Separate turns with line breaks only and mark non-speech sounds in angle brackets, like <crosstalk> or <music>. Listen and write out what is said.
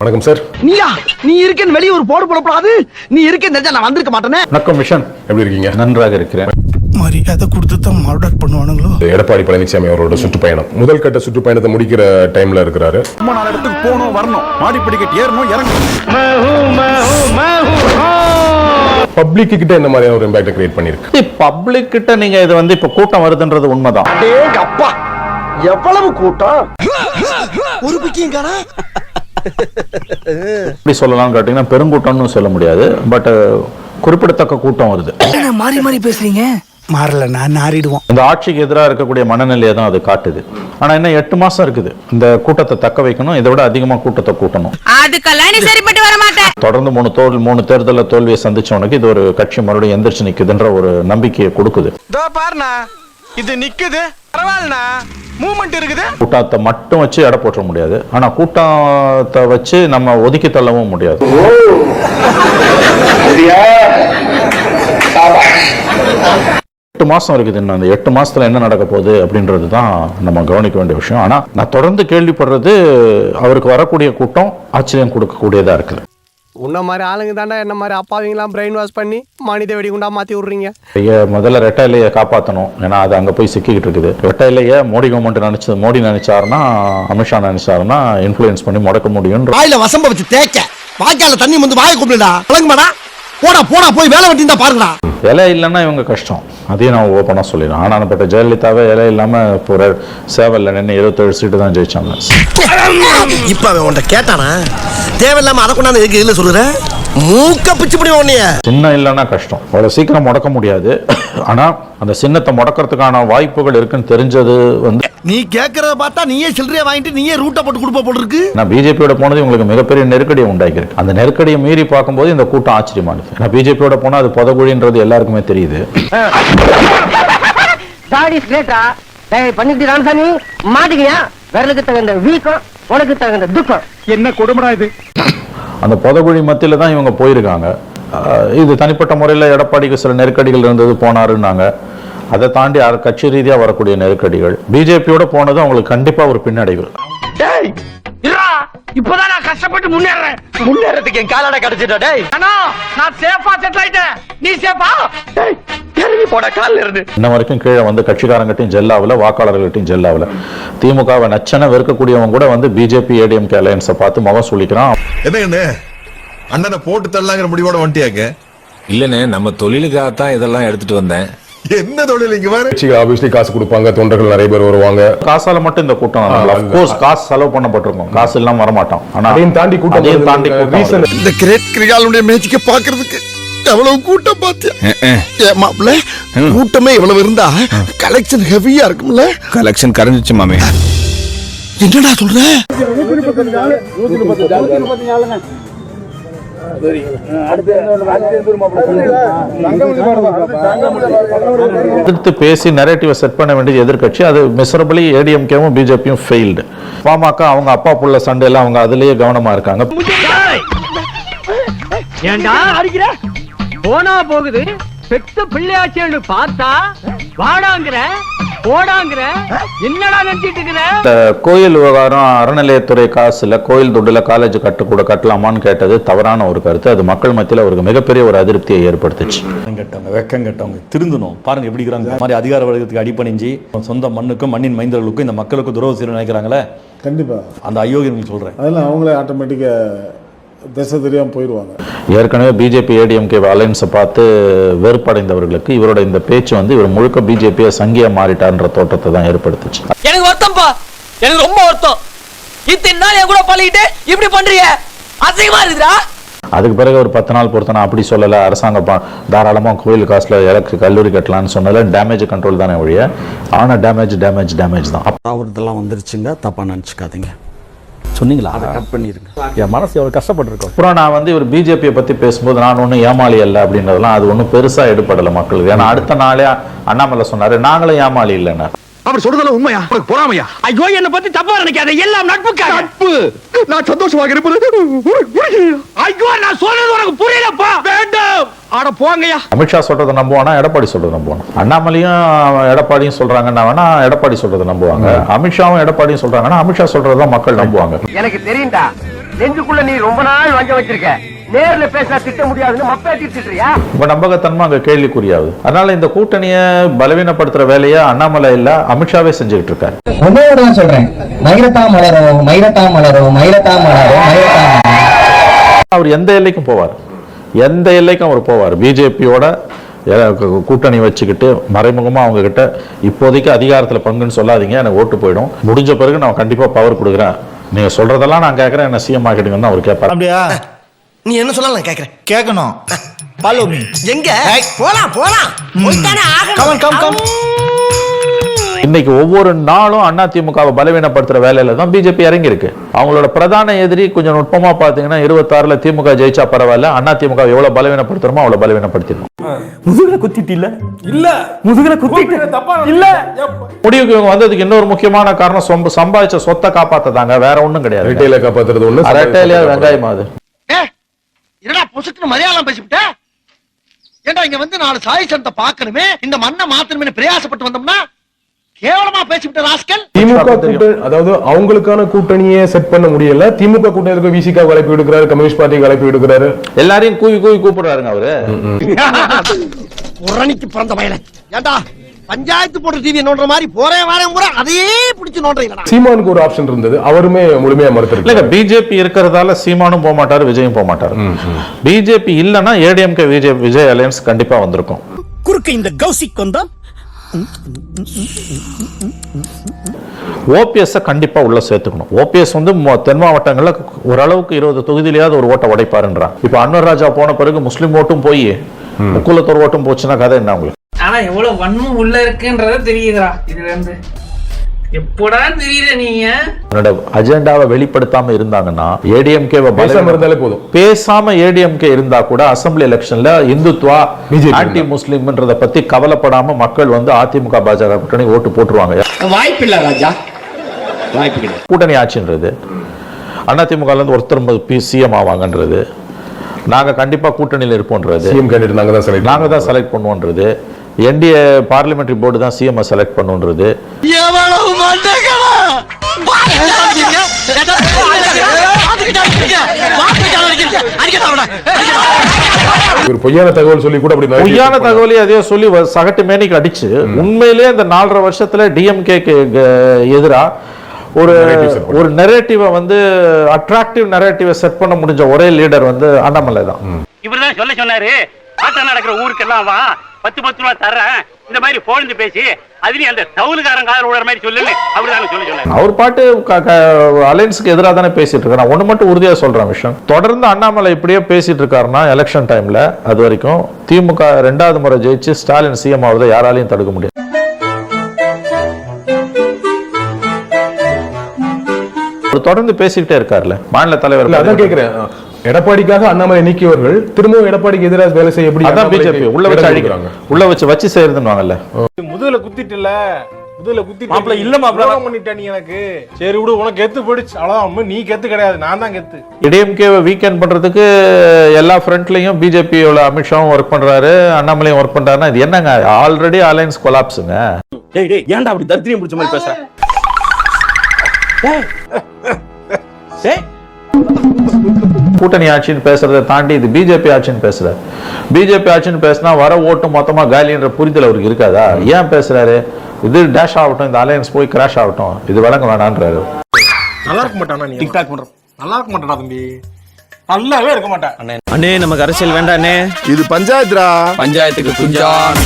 வணக்கம் சார்.
நீயா? நீ இருக்கேன்னு வெளிய ஒரு போடு போடக்கூடாது நீ இருக்கேன்னு தெரிஞ்சா நான் வந்திருக்க மாட்டேனே.
வணக்கம் விஷன்
எப்படி இருக்கீங்க?
நன்றாக இருக்கிறேன்.
மரியாதை கொடுத்து தான் மர்டர் பண்ணுவானுங்களோ?
எடப்பாடி பழனிசாமி அவரோட சுற்றுப்பயணம். முதல் கட்ட சுற்றுப்பயணத்தை முடிக்கிற டைம்ல இருக்கிறாரு.
ரொம்ப நாலு இடத்துக்கு போகணும் வரணும். மாடி படிக்கட்டு ஏறணும் இறங்கணும்.
பப்ளிக் கிட்ட என்ன மாதிரியான ஒரு இம்பாக்ட் கிரியேட் பண்ணிருக்கு
பப்ளிக் கிட்ட நீங்க இது வந்து இப்ப கூட்டம் வருதுன்றது உண்மைதான்.
டேய் அப்பா. எவ்வளவு கூட்டம்? ஒரு பிக்கியும் காணா?
எப்படி சொல்லலாம்னு கேட்டீங்கன்னா பெருங்கூட்டம்னு சொல்ல முடியாது பட் குறிப்பிடத்தக்க கூட்டம் வருது.
மாறி மாறி பேசுறீங்க?
மாறல நான் நாறிடுவோம்.
இந்த ஆட்சிக்கு எதிராக இருக்கக்கூடிய மனநிலையை தான் அது காட்டுது. ஆனா இன்னும் எட்டு மாசம் இருக்குது. இந்த கூட்டத்தை தக்க வைக்கணும் இதை விட அதிகமா கூட்டத்தை கூட்டணும்.
அதுக்கெல்லாம் நீ சரிப்பட்டு வர மாட்டேன்
தொடர்ந்து மூணு தோல் மூணு தேர்தலில் தோல்வியை சந்திச்சவனுக்கு இது ஒரு கட்சி மறுபடியும் எந்திரிச்சு நிக்குதுன்ற ஒரு நம்பிக்கையை கொடுக்குது.
இதோ பாருண்ணா இது நிக்குது. பரவாயில்லண்ணா. மூமெண்ட் இருக்குது.
கூட்டத்தை மட்டும் வச்சு எடை போட்டுற முடியாது. ஆனா கூட்டத்தை வச்சு நம்ம ஒதுக்கி தள்ளவும் முடியாது. எட்டு மாசம் இருக்குது இன்னும் அந்த எட்டு மாசத்துல என்ன நடக்க போகுது அப்படின்றது தான் நம்ம கவனிக்க வேண்டிய விஷயம். ஆனா நான் தொடர்ந்து கேள்விப்படுறது அவருக்கு வரக்கூடிய கூட்டம் ஆச்சரியம் கொடுக்கக்கூடியதா இருக்குது.
உன்ன மாதிரி ஆளுங்க தாண்டா என்ன மாதிரி அப்பாவிங்களாம் பிரெயின் வாஷ் பண்ணி மனித வெடிகுண்டா மாத்தி விடுறீங்க?
ஐயா, முதல்ல ரெட்டை இலையை காப்பாற்றணும் ஏன்னா அது அங்கே போய் சிக்கிக்கிட்டு இருக்குது. ரெட்டை இலையை மோடி கவர்மெண்ட் நினைச்சது மோடி நினைச்சாருன்னா அமித்ஷா நினைச்சாருன்னா இன்ஃப்ளூயன்ஸ் பண்ணி முடக்க முடியும்ன்ற
வாயில வசம்ப வச்சு தேய்க்க. வாய்க்கால தண்ணி வந்து வாயை கூப்பிடுடா விளங்குமாடா. போடா போடா போய் வேலை வெட்டி தான் பாருங்கடா.
இலை இல்லைன்னா இவங்க கஷ்டம். அதையும் நான் ஓப்பனாக சொல்லிடுறேன். ஆனாப்பட்ட ஜெயலலிதாவே இலை இல்லாமல் ஒரு சேவலில் நின்று இருபத்தேழு சீட்டு தான் ஜெயிச்சாங்க.
இப்ப அவன் உன்ட்ட கேட்டானா? தேவையில்லாம அதை கொண்டாந்து எதுக்கு இல்ல சொல்லுற? மூக்க பிச்சு பிடி உன்னைய.
சின்னம் இல்லைன்னா கஷ்டம். அவ்வளோ சீக்கிரம் முடக்க முடியாது. ஆனால் அந்த சின்னத்தை முடக்கிறதுக்கான வாய்ப்புகள் இருக்குன்னு தெரிஞ்சது வந்து
நீ கேக்குறத பார்த்தா நீயே சில்லறைய வாங்கிட்டு நீயே ரூட்டை போட்டு கொடுப்ப போல இருக்கு.
நான் பிஜேபியோட போனது உங்களுக்கு மிகப்பெரிய நெருக்கடியை உண்டாக்கியிருக்கு. அந்த நெருக்கடியை மீறி பார்க்கும்போது இந்த கூட்டம் ஆச்சரியமானது. நான் பிஜேபியோட போனால் அது புதகுழின்றது எல்லாருக்குமே தெரியுது.
தாடி ஸ்ட்ரேட்டா டேய் பண்ணிட்டு ராமசாமி மாட்டிக்கியா? விரலுக்கு தகுந்த வீக்கம் உனக்கு தகுந்த துக்கம்.
என்ன கொடுமடா இது?
அந்த புதகுழி மத்தியில் தான் இவங்க போயிருக்காங்க. இது தனிப்பட்ட முறையில் எடப்பாடிக்கு சில நெருக்கடிகள் இருந்தது போனாருன்னாங்க. அதை தாண்டி கட்சி ரீதியாக வரக்கூடிய நெருக்கடிகள். பிஜேபியோட போனது அவங்களுக்கு கண்டிப்பாக ஒரு பின்னடைவு.
இப்பதான் நான் கஷ்டப்பட்டு முன்னேறேன். முன்னேறதுக்கு என் காலாட கிடைச்சிட்டா டேய். அண்ணா நான் சேஃபா செட்டில் ஆயிட்டேன். நீ சேஃபா டேய் இறங்கி போட கால்ல இருந்து.
இன்ன வரைக்கும் கீழே வந்து கட்சிக்காரங்கிட்டையும் ஜெல்லாவில் வாக்காளர்கள்ட்டையும் ஜெல்லாவில். திமுகவை நச்சனை வெறுக்கக்கூடியவங்க கூட வந்து பிஜேபி ஏடிஎம்கே அலையன்ஸை பார்த்து முகம் சொல்லிக்கிறான்
என்ன என்ன? அண்ணனை போட்டு தள்ளலாங்கிற முடிவோட வந்துட்டியாக்க
இல்லனே நம்ம தொழிலுக்காகத்தான் இதெல்லாம் எடுத்துட்டு வந்தேன்.
என்ன தொழில் இங்க பாரு?
கட்சிகள் ஆப்வியஸ்லி காசு கொடுப்பாங்க தொண்டர்கள் நிறைய பேர் வருவாங்க.
காசால மட்டும் இந்த கூட்டம்
ஆ,
கோர்ஸ் காசு செலவு பண்ணப்பட்டிருக்கும். காசு இல்லாம வரமாட்டோம். ஆனா
அதையும் தாண்டி கூட்டம்
அதையும். தாண்டி வருது.
இந்த கிரேட் கிரிகாலுடைய மேட்சிக்க பாக்குறதுக்கு எவ்வளவு கூட்டம் பாத்தியா? ஏ மாப்பிள்ள கூட்டமே இவ்வளவு இருந்தா கலெக்ஷன் ஹெவியா இருக்கும்ல?
கலெக்ஷன் கரைஞ்சிச்சு மாமே.
என்னடா சொல்ற?
எதிர்த்து பேசி நரேட்டிவை செட் பண்ண வேண்டியது எதிர்க்கட்சி. அது மிசரபிளி ஏடிஎம்கேவும் பிஜேபியும் ஃபெயில்டு பாமக அவங்க அப்பா புள்ள சண்டையில அவங்க அதுலயே கவனமா இருக்காங்க.
ஏண்டா? அடிக்கிற போனா போகுது. பெத்த பிள்ளையாச்சேன்னு பார்த்தா வாடாங்கிற? போடாங்கிற? என்னடா நினைச்சிட்டு இருக்கிற?
இந்த கோயில் விவகாரம் அறநிலையத்துறை காசுல கோயில் துண்டுல காலேஜ் கட்டு கூட கட்டலாமான்னு கேட்டது தவறான ஒரு கருத்து. அது மக்கள் மத்தியில் அவருக்கு மிகப்பெரிய ஒரு அதிருப்தியை ஏற்படுத்துச்சு.
கெட்டவங்க வெக்கம் கெட்டவங்க திருந்தணும். பாருங்க எப்படி இருக்கிறாங்க. மாதிரி அதிகார வர்க்கத்துக்கு அடிபணிஞ்சு சொந்த மண்ணுக்கும் மண்ணின் மைந்தர்களுக்கும் இந்த மக்களுக்கும் துரோகம் செய்யணும்னு நினைக்கிறாங்களே?
கண்டிப்பா.
அந்த அயோக்கியங்களுக்கு சொல்றேன்.
அதெல்லாம் அவங்களே ஆட்டோமேட்டிக்கா திசை தெரியாம போயிருவாங்க.
ஏற்கனவே பிஜேபி ஏடிஎம்கே அலையன்ஸை பார்த்து வெறுப்படைந்தவர்களுக்கு இவரோட இந்த பேச்சு வந்து இவர் முழுக்க பிஜேபியை சங்கியா மாறிட்டார்ன்ற தோற்றத்தை தான் ஏற்படுத்துச்சு.
எனக்கு வருத்தம்ப்பா எனக்கு ரொம்ப வருத்தம். இத்தனை நாள் என் கூட பழகிட்டு இப்படி பண்றீங்க அசிங்கமா இருக்குதா
அதுக்கு பிறகு ஒரு பத்து நாள் பொறுத்த நான் அப்படி சொல்லலை. அரசாங்கம் ப- தாராளமா கோயில் காசுல எலக்ட்ரிக் கல்லூரி கட்டலாம்னு சொன்னதுல டேமேஜ் கண்ட்ரோல் தானே ஒழிய. ஆனா டேமேஜ் டேமேஜ் டேமேஜ் தான்.
அவர்தெல்லாம் வந்துருச்சுங்க. தப்பா நினச்சிக்காதீங்க. சொன்னீங்களா? அதை கட் பண்ணிருங்க. என் மனசு எவ்வளவு கஷ்டப்பட்டிருக்கோம்.
அப்புறம் நான் வந்து இவர் பிஜேபியை பத்தி பேசும்போது நான் ஒன்றும் ஏமாளி அல்ல அப்படின்றதெல்லாம் அது ஒன்றும் பெருசா எடுபடலை மக்களுக்கு. ஏன்னா அடுத்த நாளே அண்ணாமலை சொன்னாரு நாங்களும் ஏமாளி இல்லைன்னு
அவர் சொல்றதுல உண்மையா? உனக்கு பொறாமையா? ஐயோ என்ன பத்தி தப்பா நினைக்காத. எல்லாம் நட்புக்காக. நட்பு. நான் சந்தோஷமாக இருப்பது ஐயோ நான் சொல்றது உனக்கு புரியலப்பா வேண்டாம். ஆட போங்கய்யா.
அமித்ஷா சொல்றதை நம்புவானா? எடப்பாடி சொல்றதை நம்புவானா? அண்ணாமலையும் எடப்பாடியும் சொல்றாங்கன்னா வேணா எடப்பாடி சொல்றதை நம்புவாங்க. அமித்ஷாவும் எடப்பாடியும் சொல்றாங்கன்னா அமித்ஷா சொல்றதை மக்கள் நம்புவாங்க.
எனக்கு தெரியும்டா நெஞ்சுக்குள்ள நீ ரொம்ப நாள் வஞ்ச வச்சிருக்க. நேர்ல பேசினா திட்ட முடியாதுன்னு மப்பே திட்டுறியா?
இப்ப நம்பகத்தன்மை அங்க கேள்விக்குறியாகுது. அதனால இந்த கூட்டணியை பலவீனப்படுத்துற வேலையை அண்ணாமலை இல்ல அமித்ஷாவே செஞ்சுக்கிட்டு இருக்காரு.
உங்களோட தான் சொல்றேன். மயிரட்டா மலரும் மயிரட்டா மலரும் மயிரட்டா மலரும் மயிரட்டா
அவர் எந்த எல்லைக்கும் போவார்? எந்த எல்லைக்கும் அவர் போவார்? பிஜேபியோட கூட்டணி வச்சுக்கிட்டு மறைமுகமா அவங்க கிட்ட இப்போதைக்கு அதிகாரத்துல பங்குன்னு சொல்லாதீங்க எனக்கு ஓட்டு போயிடும். முடிஞ்ச பிறகு நான் கண்டிப்பா பவர் கொடுக்குறேன். நீங்க சொல்றதெல்லாம் நான் கேட்கறேன் என்ன சிஎம் ஆக்கிடுங்கன்னு அவர் கேட்பாரு
அப்படியா?
நீ என்ன சொல்லலாம் கேக்குறேன்.
கேட்கணும் ஃபாலோ மீ
எங்க போலாம் போலாம். போய்த்தானே ஆகணும்.
கம் கம் கம்
இன்னைக்கு ஒவ்வொரு நாளும் அதிமுகவை பலவீனப்படுத்துற வேலையில தான் பிஜேபி இறங்கி இருக்கு அவங்களோட பிரதான எதிரி கொஞ்சம் நுட்பமா பாத்தீங்கன்னா இருபத்தாறுல திமுக ஜெயிச்சா பரவாயில்ல அதிமுக எவ்வளவு பலவீனப்படுத்துறோமோ அவ்வளவு பலவீனப்படுத்திடும்
முதுகுல குத்திட்டு இல்ல? இல்ல. முதுகுல குத்திட்டு தப்பா இல்ல.
முடிவுக்கு இவங்க வந்ததுக்கு இன்னொரு முக்கியமான காரணம் சொம்ப- சம்பாதிச்ச சொத்தை காப்பாத்ததாங்க வேற ஒண்ணும் கிடையாது.
ரிட்டைல காப்பாத்துறது ஒண்ணு
ரெட்டையிலேயே வெங்காயம் அது?
பொசுக்குன்னு மலையாளம் பேசிவிட்ட? ஏண்டா இங்க வந்து நாலு சாய் சனத்தை பார்க்கணுமே? இந்த மண்ணை மாத்தணுமே பிரயாசப்பட்டு வந்தோம்னா கேவலமா பேசிவிட்ட ராஸ்கல்?
திமுக. கூட்டணி அதாவது அவங்களுக்கான கூட்டணியை செட் பண்ண முடியல. திமுக கூட்டணிக்கு விசிகா அழைப்பு விடுக்கிறாரு கம்யூனிஸ்ட் பார்ட்டிக்கு அழைப்பு விடுக்கிறாரு.
எல்லாரையும் கூவி கூவி கூப்பிடுறாருங்க அவரு.
புரணிக்கு <laughs> பிறந்த வயல ஏண்டா? பஞ்சாயத்து போட்டு டிவி நோண்டுற மாதிரி போறேன் வரேன் பூரா அதையே பிடிச்சு நோண்டுறீங்களா
சீமானுக்கு ஒரு ஆப்ஷன் இருந்தது. அவருமே முழுமையா
இல்லங்க
மறுத்திருக்காரு
பிஜேபி இருக்கிறதால சீமானும் போக மாட்டாரு விஜயும் போக மாட்டாரு. பிஜேபி இல்லைன்னா ஏடிஎம்கே விஜய் விஜய் அலையன்ஸ் கண்டிப்பா வந்திருக்கும்.
குறுக்க இந்த கௌசிக் வந்தா?
ஓபிஎஸ் கண்டிப்பா உள்ள சேர்த்துக்கணும். ஓபிஎஸ் வந்து மொ- தென் மாவட்டங்கள்ல ஓரளவுக்கு இருபது தொகுதியிலேயாவது ஒரு ஓட்டை உடைப்பாருன்றான். இப்ப அன்வர் ராஜா போன பிறகு முஸ்லீம் ஓட்டும் போய் முக்குலத்தோர் ஓட்டும் போச்சுன்னா கதை என்ன உங்களுக்கு
ஆனா எவ்வளவு வன்மம் உள்ள இருக்குன்றத தெரியுதுடா இதுல இருந்து எப்படா தெரியல நீங்க?
அவனோட அஜெண்டாவை வெளிப்படுத்தாம இருந்தாங்கன்னா ஏடிஎம்கே
பேசாம இருந்தாலே போதும்.
பேசாம ஏடிஎம்கே இருந்தா கூட அசெம்பிளி எலெக்ஷன்ல இந்துத்வா ஆன்டி முஸ்லிம்ன்றத பத்தி கவலைப்படாம மக்கள் வந்து அதிமுக பாஜக கூட்டணி ஓட்டு போட்டுருவாங்க.
வாய்ப்பில்ல ராஜா. வாய்ப்பு
கூட்டணி ஆட்சின்றது அதிமுக இருந்து ஒருத்தர் பி சிஎம் ஆவாங்கன்றது நாங்க கண்டிப்பா கூட்டணியில்
கேண்டிடேட் நாங்க தான் செலக்ட்
நாங்க தான் செலக்ட் பண்ணுவோன்றது என்டிஏ பார்லிமெண்டரி போர்டு தான் சிஎம் செலக்ட் பண்ணுன்றது.
ஒரு பொய்யான தகவல் சொல்லி கூட அப்படி
பொய்யான
பேர்
தகவலையும் அதே சொல்லி வ- சகட்டு மேனிக்கு அடிச்சு உண்மையிலேயே இந்த நாலரை வருஷத்துல டிஎம்கேக்கு எதிரா ஒரு. ஒரு நெரேட்டிவை வந்து அட்ராக்டிவ் நெரேட்டிவை செட் பண்ண முடிஞ்ச ஒரே லீடர் வந்து அண்ணாமலை தான்.
இவர்தான் சொல்ல சொன்னாரு. நடக்கிற ஊருக்கெல்லாம் வா. பத்து பத்து ரூபா தர்றேன். இந்த மாதிரி போலந்து பேசி அதுலயும் அந்த தவுலுக்காரன் காதல் விடுற மாதிரி சொல்லுன்னு அவரு தானே சொல்ல சொன்னாரு
அவர் பாட்டு அலையன்ஸுக்கு எதிராக தானே பேசிட்டு இருக்காரு. நான் ஒண்ணு மட்டும் உறுதியா சொல்றேன் விஷயம். தொடர்ந்து அண்ணாமலை இப்படியே பேசிட்டு இருக்காருன்னா எலெக்ஷன் டைம்ல அது வரைக்கும் திமுக ரெண்டாவது முறை ஜெயிச்சு ஸ்டாலின் சிஎம் ஆகுறதை யாராலையும் தடுக்க முடியாது. தொடர்ந்து பேசிக்கிட்டே இருக்காருல்ல. மாநில தலைவர்
கேக்குறேன். எடப்பாடிக்காக அண்ணாமலை நீக்கியவர்கள் திரும்பவும் எடப்பாடிக்கு எதிராக வேலை செய்ய எப்படி
அதான் பிஜேபி உள்ள வச்சு
கொடுக்குறாங்க?
உள்ள வச்சு வச்சு செய்யறதுன்னு
முதுகுல குத்திட்டு இல்ல முதுகுல குத்திட்டு
மாப்பிள, இல்ல மாப்பிள.
பண்ணிட்ட நீ எனக்கு. சரி விடு உனக்கு கெத்து போயிடுச்சு. அவ்வளவுதான் நீ கெத்து கிடையாது. நான் தான் கெத்து.
இடிஎம்கேவை வீக்கெண்ட் பண்றதுக்கு எல்லா ஃப்ரண்ட்லயும் பிஜேபியோட அமித்ஷாவும் ஒர்க் பண்றாரு அண்ணாமலையும் ஒர்க் பண்றாருன்னா இது என்னங்க? ஆல்ரெடி அலையன்ஸ் கொலாப்ஸுங்க
டேய் டேய் ஏன்டா அப்படி தரித்திரியம் பிடிச்ச மாதிரி பேசுற? டேய் டேய்
கூட்டணி ஆட்சின்னு பேசுறதை தாண்டி இது பிஜேபி ஆட்சின்னு பேசுற பிஜேபி ஆட்சின்னு பேசினா வர ஓட்டு மொத்தமா காலின்ற புரிதல் அவருக்கு இருக்காதா? ஏன் பேசுறாரு? இது டேஷ் ஆகட்டும் இந்த அலையன்ஸ் போய் கிராஷ் ஆகட்டும். இது வழங்க வேணான்றாரு.
நல்லா இருக்க மாட்டானா நீ? டிக்டாக் பண்ற நல்லா இருக்க மாட்டானா தம்பி? நல்லாவே இருக்க மாட்டேன்
அண்ணே நமக்கு அரசியல் வேண்டாண்ணே
இது பஞ்சாயத்துரா?
பஞ்சாயத்துக்கு குஞ்சான்